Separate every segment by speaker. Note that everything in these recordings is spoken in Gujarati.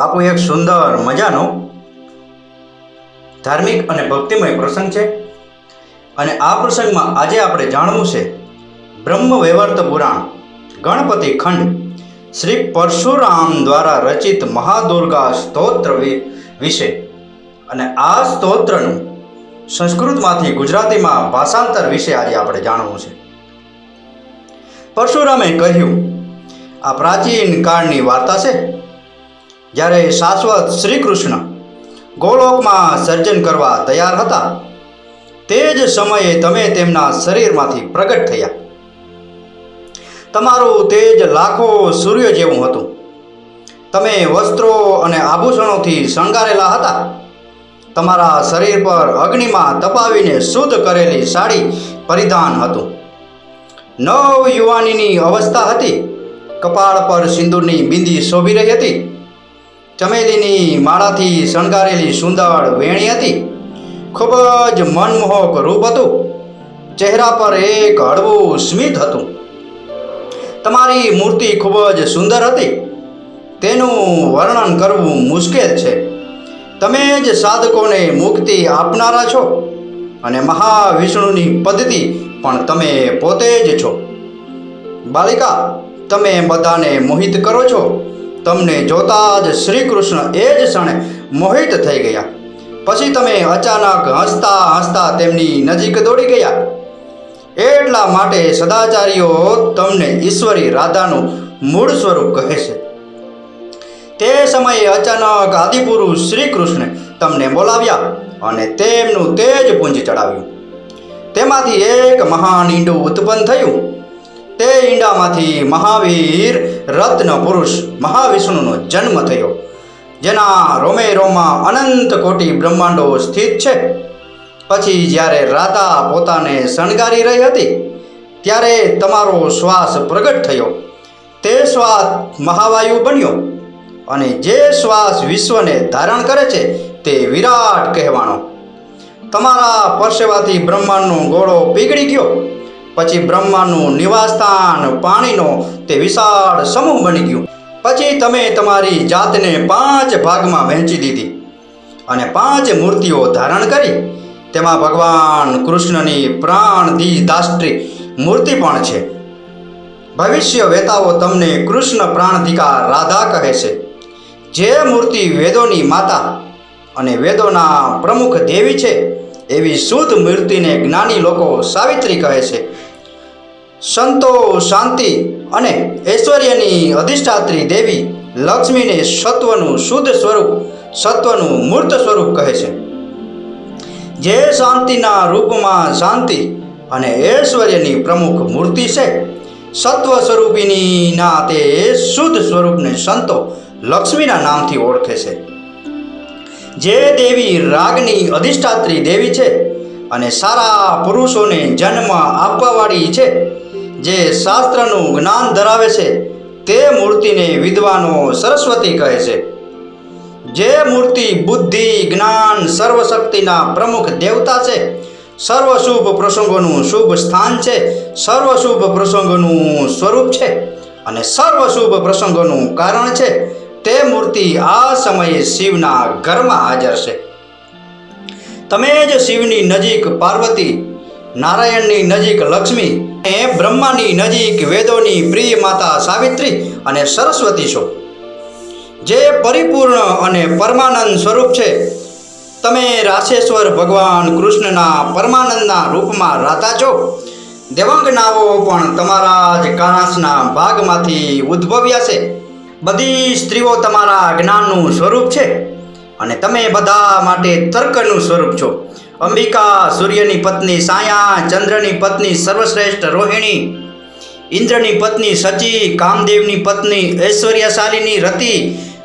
Speaker 1: બાપુ એક સુંદર મજાનો ધાર્મિક અને ભક્તિમય પ્રસંગ છે. અને આ પ્રસંગમાં આજે આપણે જાણવું છે બ્રહ્મ વૈવર્ત પુરાણ, ગણપતિ ખંડ, શ્રી પરશુરામ દ્વારા રચિત મહાદુર્ગા સ્તોત્ર વિશે. અને આ સ્તોત્રનું સંસ્કૃતમાંથી ગુજરાતીમાં ભાષાંતર વિશે આજે આપણે જાણવું છે. પરશુરામે કહ્યું, આ પ્રાચીન કાળની વાર્તા છે. જ્યારે શાશ્વત શ્રી કૃષ્ણ ગોલોકમાં સર્જન કરવા તૈયાર હતા, તે જ સમયે તમે તેમના શરીરમાંથી પ્રગટ થયા. તમારું તેજ લાખો સૂર્ય જેવું હતું. તમે વસ્ત્રો અને આભૂષણોથી શણગારેલા હતા. તમારા શરીર પર અગ્નિમાં તપાવીને શુદ્ધ કરેલી સાડી પરિધાન હતું. નવ યુવાનીની અવસ્થા હતી. કપાળ પર સિંદૂરની બિંદી શોભી રહી હતી. ચમેલીની માળાથી શણગારેલી સુંદર વેણી હતી. ખૂબ જ મનમોહક રૂપ હતું. ચહેરા પર એક હળવું સ્મિત હતું. તમારી મૂર્તિ ખૂબ જ સુંદર હતી. તેનું વર્ણન કરવું મુશ્કેલ છે. તમે જ સાધકોને મુક્તિ આપનારા છો અને મહાવિષ્ણુની પદ્ધતિ પણ તમે પોતે જ છો. બાલિકા, તમે બધાને મોહિત કરો છો. તમને જોતા જ શ્રી કૃષ્ણ એ જ ક્ષણે મોહિત થઈ ગયા. પછી તમે અચાનક હસતા હસતા તેમની નજીક દોડી ગયા. એટલા માટે સદાચારીઓ તમને ઈશ્વરી રાધાનું મૂળ સ્વરૂપ કહે છે. તે સમયે અચાનક આદિપુરુષ શ્રી કૃષ્ણે તમને બોલાવ્યા અને તેમનું તેજ પુંજ ચડાવ્યું. તેમાંથી એક મહાન ઈંડું ઉત્પન્ન થયું. તે ઈંડામાંથી મહાવીર રત્ન પુરુષ મહાવિષ્ણુનો જન્મ થયો. જેના રોમે રોમાં અનંત કોટી બ્રહ્માંડો સ્થિત છે. પછી જ્યારે રાધા પોતાને શણગારી રહી હતી, ત્યારે તમારો શ્વાસ પ્રગટ થયો. તે શ્વાસ મહાવાયુ બન્યો અને જે શ્વાસ વિશ્વને ધારણ કરે છે તે વિરાટ કહેવાનો. તમારા પરસેવાથી બ્રહ્માંડનો ગોળો પીગળી ગયો. પછી બ્રહ્માનું નિવાસસ્થાન પાણીનો તે વિશાળ સમૂહ બની ગયું. પછી તમે તમારી જાતને પાંચ ભાગમાં વહેંચી દીધી અને પાંચ મૂર્તિઓ ધારણ કરી. તેમાં ભગવાન કૃષ્ણની પ્રાણધી દાષ્ટ્રી મૂર્તિ પણ છે. ભવિષ્ય વેતાઓ તમને કૃષ્ણ પ્રાણધિકા રાધા કહે છે. જે મૂર્તિ વેદોની માતા અને વેદોના પ્રમુખ દેવી છે, એવી શુદ્ધ મૂર્તિને જ્ઞાની લોકો સાવિત્રી કહે છે. સંતો શાંતિ અને ઐશ્વર્યની અધિષ્ઠાત્રી દેવી લક્ષ્મીને સત્વનું શુદ્ધ સ્વરૂપ, સત્વનું મૂર્ત સ્વરૂપ કહે છે. જે શાંતિના રૂપમાં શાંતિ અને ઐશ્વર્યની પ્રમુખ મૂર્તિ છે, સત્વ સ્વરૂપિનીના તે શુદ્ધ સ્વરૂપને સંતો લક્ષ્મીના નામથી ઓળખે છે. જે દેવી રાગની અધિષ્ઠાત્રી દેવી છે અને સારા પુરુષોને જન્મ આપવાવાળી છે જે શાસ્ત્રનું જ્ઞાન ધરાવે છે, તે મૂર્તિને વિદ્વાનો સરસ્વતી કહે છે. જે મૂર્તિ બુદ્ધિ, જ્ઞાન, સર્વશક્તિના પ્રમુખ દેવતા છે સર્વ શુભ પ્રસંગોનું શુભ સ્થાન છે સર્વ શુભ પ્રસંગોનું સ્વરૂપ છે અને સર્વ શુભ પ્રસંગોનું કારણ છે, તે મૂર્તિ આ સમયે શિવના ઘરમાં હાજર છે. તમે જ શિવની નજીક પાર્વતી નારાયણની નજીક લક્ષ્મી અને બ્રહ્માની નજીક વેદોની પ્રિય માતા સાવિત્રી અને સરસ્વતી છો. જે પરિપૂર્ણ અને પરમાનંદ સ્વરૂપ છે. તમે રાશેશ્વર ભગવાન કૃષ્ણના પરમાનંદના રૂપમાં રાતા છો. દેવાંગનાઓ પણ તમારા જ કાણાસના ભાગમાંથી ઉદ્ભવ્યા છે. બધી સ્ત્રીઓ તમારા જ્ઞાનનું સ્વરૂપ છે. અને તમે બધા માટે તર્કનું સ્વરૂપ છો. અંબિકા, સૂર્યની પત્ની સાયા, ચંદ્રની પત્ની સર્વશ્રેષ્ઠ રોહિણી, ઇન્દ્રની પત્ની સચી, કામદેવની પત્ની ઐશ્વર્યશાલીની રતિ,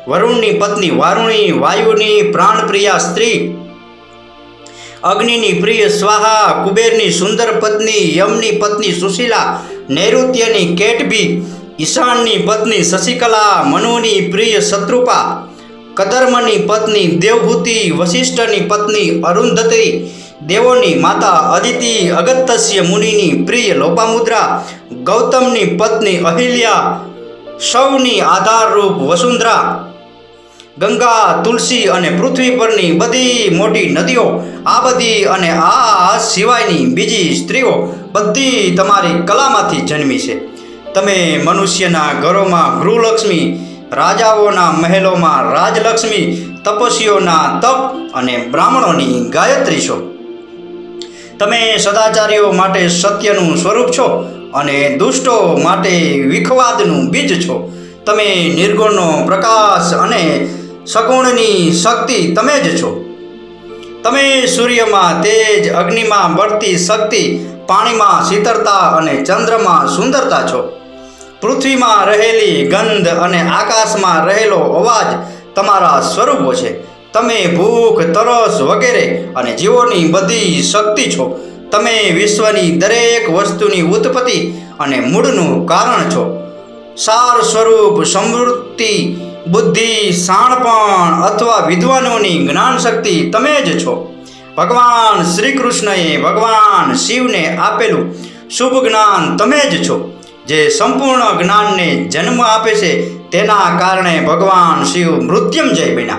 Speaker 1: વરુણની પત્ની વારુણી, વાયુની પ્રાણપ્રિયા સ્ત્રી, અગ્નિની પ્રિય સ્વાહા, કુબેરની સુંદર પત્ની, યમની પત્ની સુશીલા, નૈઋત્યની કેટબી, ઈશાનની પત્ની શશિકલા, મનુની પ્રિય શત્રુપા કદર્મની પત્ની, દેવભૂતિ વશિષ્ઠની પત્ની, અરુંધતી દેવોની માતા અદિતિ અગત્યસ્ય મુનિની પ્રિય લોપામુદ્રા, ગૌતમની પત્ની અહિલ્યા, સૌની આધારરૂપ વસુંધરા, ગંગા, તુલસી અને પૃથ્વી પરની બધી મોટી નદીઓ, આ બધી અને આ સિવાયની બીજી સ્ત્રીઓ બધી તમારી કલામાંથી જન્મી છે. તમે મનુષ્યના ઘરોમાં ગૃહલક્ષ્મી રાજાઓના મહેલોમાં રાજલક્ષ્મી તપસ્વીઓના તપ અને બ્રાહ્મણોની ગાયત્રી છો. તમે સદાચારીઓ માટે સત્યનું સ્વરૂપ છો અને દુષ્ટો માટે વિખવાદનું બીજ છો. તમે નિર્ગુણનો પ્રકાશ અને સગુણની શક્તિ તમે જ છો. તમે સૂર્યમાં તેજ અગ્નિમાં બળતી શક્તિ, પાણીમાં શીતળતા અને ચંદ્રમાં સુંદરતા છો. પૃથ્વીમાં રહેલી ગંધ અને આકાશમાં રહેલો અવાજ તમારા સ્વરૂપો છે. તમે ભૂખ, તરસ વગેરે અને જીવોની બધી શક્તિ છો. તમે વિશ્વની દરેક વસ્તુની ઉત્પત્તિ અને મૂળનું કારણ છો. સાર સ્વરૂપ સમૃદ્ધિ, બુદ્ધિ શાણપણ અથવા વિદ્વાનોની જ્ઞાન શક્તિ તમે જ છો. ભગવાન શ્રી કૃષ્ણએ ભગવાન શિવને આપેલું શુભ જ્ઞાન તમે જ છો. જે સંપૂર્ણ જ્ઞાનને જન્મ આપે છે, તેના કારણે ભગવાન શિવ મૃત્યુંજય બન્યા.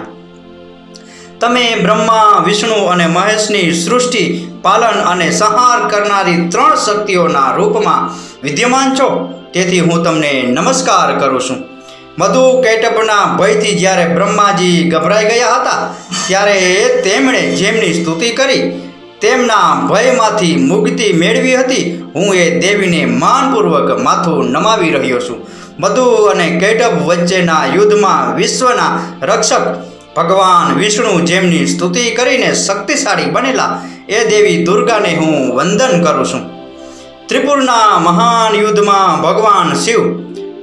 Speaker 1: તમે બ્રહ્મા, વિષ્ણુ અને મહેશની સૃષ્ટિ, પાલન અને સંહાર કરનારી ત્રણ શક્તિઓના રૂપમાં વિદ્યમાન છો. તેથી હું તમને નમસ્કાર કરું છું. મધુ કૈટભના ભયથી જ્યારે બ્રહ્માજી ગભરાઈ ગયા હતા, ત્યારે તેમણે જેમની સ્તુતિ કરી, તેમના ભયમાંથી મુક્તિ મેળવી હતી હું એ દેવીને માનપૂર્વક માથું નમાવી રહ્યો છું. મધુ અને કૈટભ વચ્ચેના યુદ્ધમાં વિશ્વના રક્ષક ભગવાન વિષ્ણુ જેમની સ્તુતિ કરીને શક્તિશાળી બનેલા એ દેવી દુર્ગાને હું વંદન કરું છું. ત્રિપુરના મહાન યુદ્ધમાં ભગવાન શિવ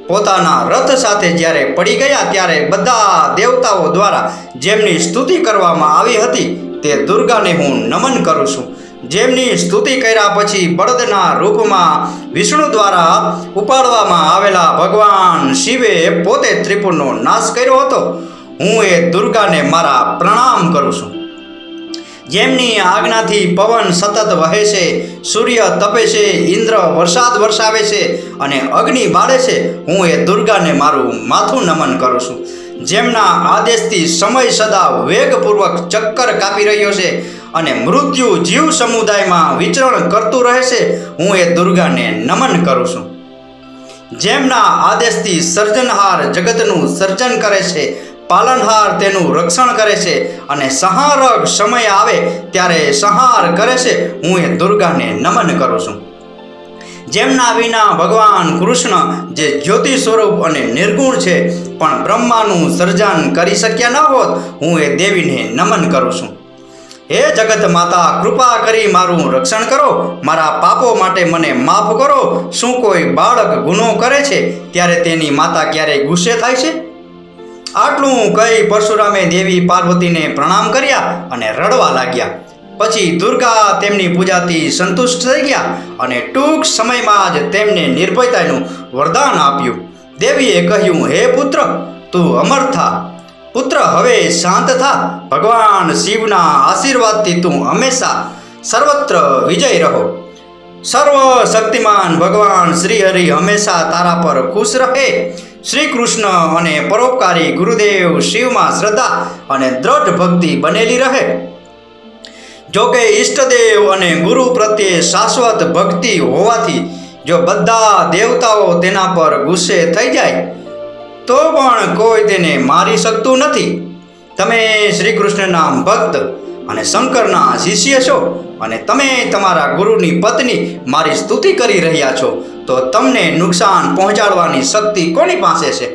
Speaker 1: પોતાના રથ સાથે જ્યારે પડી ગયા ત્યારે બધા દેવતાઓ દ્વારા જેમની સ્તુતિ કરવામાં આવી હતી તે દુર્ગાને હું નમન કરું છું. જેમની સ્તુતિ કર્યા પછી બળદના રૂપમાં વિષ્ણુ દ્વારા ઉપાડવામાં આવેલા ભગવાન શિવે પોતે ત્રિપુરનો નાશ કર્યો હતો. હું એ દુર્ગાને મારા પ્રણામ કરું છું. જેમની આજ્ઞાથી પવન સતત વહે છે, સૂર્ય તપે છે, ઇન્દ્ર વરસાદ વરસાવે છે અને અગ્નિ બાળે છે, હું એ દુર્ગાને મારું માથું નમન કરું છું. જેમના આદેશથી સમય સદા વેગપૂર્વક ચક્કર કાપી રહ્યો છે અને મૃત્યુ જીવ સમુદાયમાં વિચરણ કરતું રહે છે હું એ દુર્ગાને નમન કરું છું. જેમના આદેશથી સર્જનહાર જગતનું સર્જન કરે છે, પાલનહાર તેનું રક્ષણ કરે છે અને સંહારક સમય આવે ત્યારે સંહાર કરે છે, હું એ દુર્ગાને નમન કરું છું. જેમના વિના ભગવાન કૃષ્ણ જે જ્યોતિ સ્વરૂપ અને નિર્ગુણ છે, પણ બ્રહ્માનું સર્જન કરી શક્યા ન હોત, હું એ દેવીને નમન કરું છું. હે જગત માતા, કૃપા કરી મારું રક્ષણ કરો, મારા પાપો માટે મને માફ કરો. શું કોઈ બાળક ગુનો કરે છે, ત્યારે તેની માતા ક્યારેય ગુસ્સે થાય છે? આટલું કહી પરશુરામે દેવી પાર્વતીને પ્રણામ કર્યા અને રડવા લાગ્યા. પછી દુર્ગા તેમની પૂજાથી સંતુષ્ટ થઈ ગયા અને ટૂંક સમયમાં જ તેમને નિર્ભયતાનું વરદાન આપ્યું. દેવીએ કહ્યું, હે પુત્ર, તું અમર થા. પુત્ર, હવે શાંત થા. ભગવાન શિવના આશીર્વાદથી તું હંમેશા સર્વત્ર વિજય રહો. સર્વ શક્તિમાન ભગવાન શ્રી હરિ હંમેશા તારા પર ખુશ રહે. શ્રી કૃષ્ણ અને પરોપકારી ગુરુદેવ શિવમાં શ્રદ્ધા અને દ્રઢ ભક્તિ બનેલી રહે. જોકે ઈષ્ટદેવ અને ગુરુ પ્રત્યે શાશ્વત ભક્તિ હોવાથી જો બધા દેવતાઓ તેના પર ગુસ્સે થઈ જાય તો પણ કોઈ તેને મારી શકતું નથી. તમે શ્રી કૃષ્ણના ભક્ત અને શંકરના શિષ્ય છો અને તમે તમારા ગુરુની પત્ની મારી સ્તુતિ કરી રહ્યા છો, તો તમને નુકસાન પહોંચાડવાની શક્તિ કોની પાસે છે?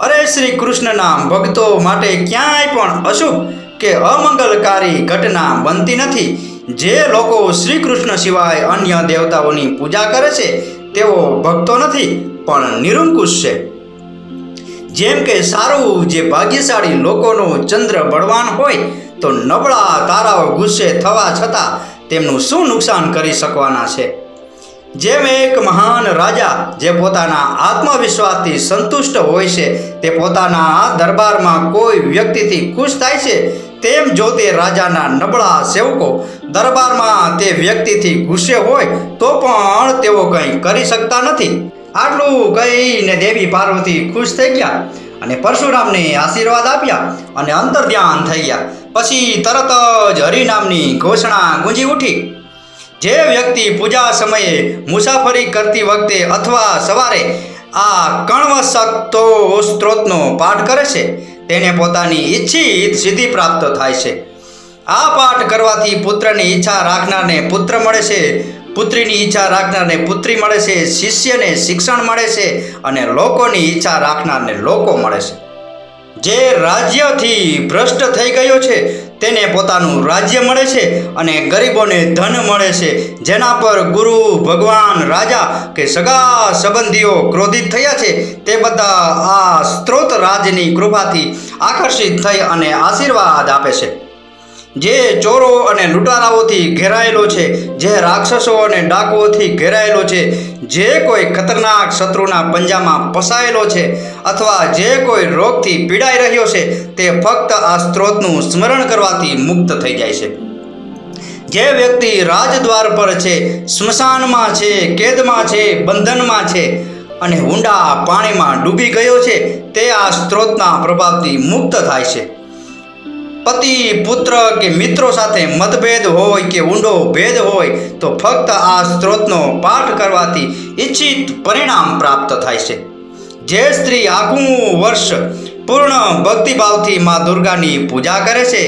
Speaker 1: અરે શ્રી કૃષ્ણના ભક્તો માટે ક્યાંય પણ અશુભ કે અમંગલકારી ઘટના બનતી નથી. જે લોકો શ્રી કૃષ્ણ સિવાય અન્ય દેવતાઓની પૂજા કરે છે, તેઓ ભક્તો નથી, પણ નિરંકુશ છે. જેમ કે સારું જે ભાગ્યશાળી લોકોનો ચંદ્ર બળવાન હોય, તો નબળા તારાઓ ગુસ્સે થવા છતાં તેમનું શું નુકસાન કરી શકવાના છે? જેમ એક મહાન રાજા જે પોતાના આત્મવિશ્વાસથી સંતુષ્ટ હોય છે, તે પોતાના દરબારમાં કોઈ વ્યક્તિથી ખુશ થાય છે, તેમ જો તે રાજાના નબળા સેવકો દરબારમાં તે વ્યક્તિથી ગુસ્સે હોય, તો પણ તેઓ કંઈ કરી શકતા નથી. આટલું કહીને દેવી પાર્વતી ખુશ થઈ ગયા અને પરશુરામને આશીર્વાદ આપ્યા અને અંતર ધ્યાન થઈ ગયા. પછી તરત જ હરિનામની ઘોષણા ગુંજી ઉઠી. જે વ્યક્તિ પૂજા સમયે મુસાફરી કરતી વખતે અથવા સવારે આ કણવશક્તો સ્ત્રોતનો પાઠ કરે છે, તેને પોતાની ઈચ્છિત સિદ્ધિ પ્રાપ્ત થાય છે. આ પાઠ કરવાથી પુત્રની ઈચ્છા રાખનારને પુત્ર મળે છે પુત્રીની ઈચ્છા રાખનારને પુત્રી મળે છે, શિષ્યને શિક્ષણ મળે છે અને લોકોની ઈચ્છા રાખનારને લોકો મળે છે. જે રાજ્યથી ભ્રષ્ટ થઈ ગયો છે, તેને પોતાનું રાજ્ય મળે છે અને ગરીબોને ધન મળે છે. જેના પર ગુરુ, ભગવાન, રાજા કે સગા સંબંધીઓ ક્રોધિત થયા છે, તે બધા આ સ્ત્રોત રાજની કૃપાથી આકર્ષિત થઈ અને આશીર્વાદ આપે છે. જે ચોરો અને લૂંટારાઓથી ઘેરાયેલો છે, જે રાક્ષસો અને ડાકુઓથી ઘેરાયેલો છે, જે કોઈ ખતરનાક શત્રુના પંજામાં ફસાયેલો છે અથવા જે કોઈ રોગથી પીડાઈ રહ્યો છે, તે ફક્ત આ સ્ત્રોતનું સ્મરણ કરવાથી મુક્ત થઈ જાય છે. જે વ્યક્તિ રાજદ્વાર પર છે, સ્મશાનમાં છે, કેદમાં છે, બંધનમાં છે અને ઊંડા પાણીમાં ડૂબી ગયો છે, તે આ સ્ત્રોતના પ્રભાવથી મુક્ત થાય છે. પતિ, પુત્ર કે મિત્રો સાથે મતભેદ હોય કે ઊંડો ભેદ હોય, તો ફક્ત આ સ્ત્રોતનો પાઠ કરવાથી ઈચ્છિત પરિણામ પ્રાપ્ત થાય છે. જે સ્ત્રી આખું વર્ષ પૂર્ણ ભક્તિભાવથી મા દુર્ગાની પૂજા કરે છે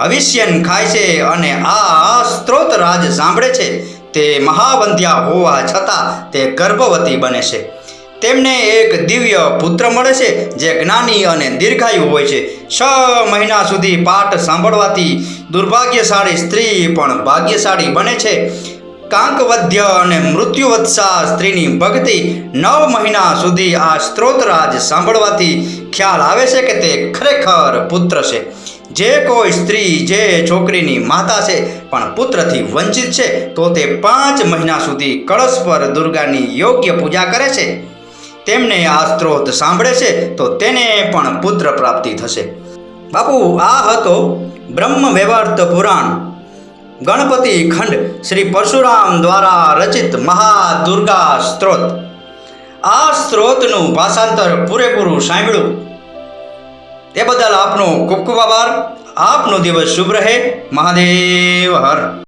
Speaker 1: હવિષ્યન ખાય છે અને આ સ્ત્રોત રાજ સાંભળે છે, તે મહાવંધ્યા હોવા છતાં તે ગર્ભવતી બને છે. તેમને એક દિવ્ય પુત્ર મળે છે, જે જ્ઞાની અને દીર્ઘાયુ હોય છે. છ મહિના સુધી પાઠ સાંભળવાથી દુર્ભાગ્યશાળી સ્ત્રી પણ ભાગ્યશાળી બને છે. કાંકવધ્ય અને મૃત્યુવત્સા સ્ત્રીની ભક્તિ નવ મહિના સુધી આ સ્ત્રોતરાજ સાંભળવાથી ખ્યાલ આવે છે કે તે ખરેખર પુત્ર છે. જે કોઈ સ્ત્રી જે છોકરીની માતા છે, પણ પુત્રથી વંચિત છે, તો તે પાંચ મહિના સુધી કળશ પર દુર્ગાની યોગ્ય પૂજા કરે છે. તેમને આ સ્ત્રોત સાંભળે છે, તો તેને પણ પુત્ર પ્રાપ્તિ થશે. બાપુ, આ હતો બ્રહ્મ વ્યવર્ત પુરાણ. ગણપતિ ખંડ શ્રી પરશુરામ દ્વારા રચિત મહાદુર્ગા સ્ત્રોત. આ સ્ત્રોતનું ભાષાંતર પૂરેપૂરું સાંભળ્યું. તે બદલ આપનો ખૂબ ખૂબ આભાર. આપનો દિવસ શુભ રહે. મહાદેવ હર.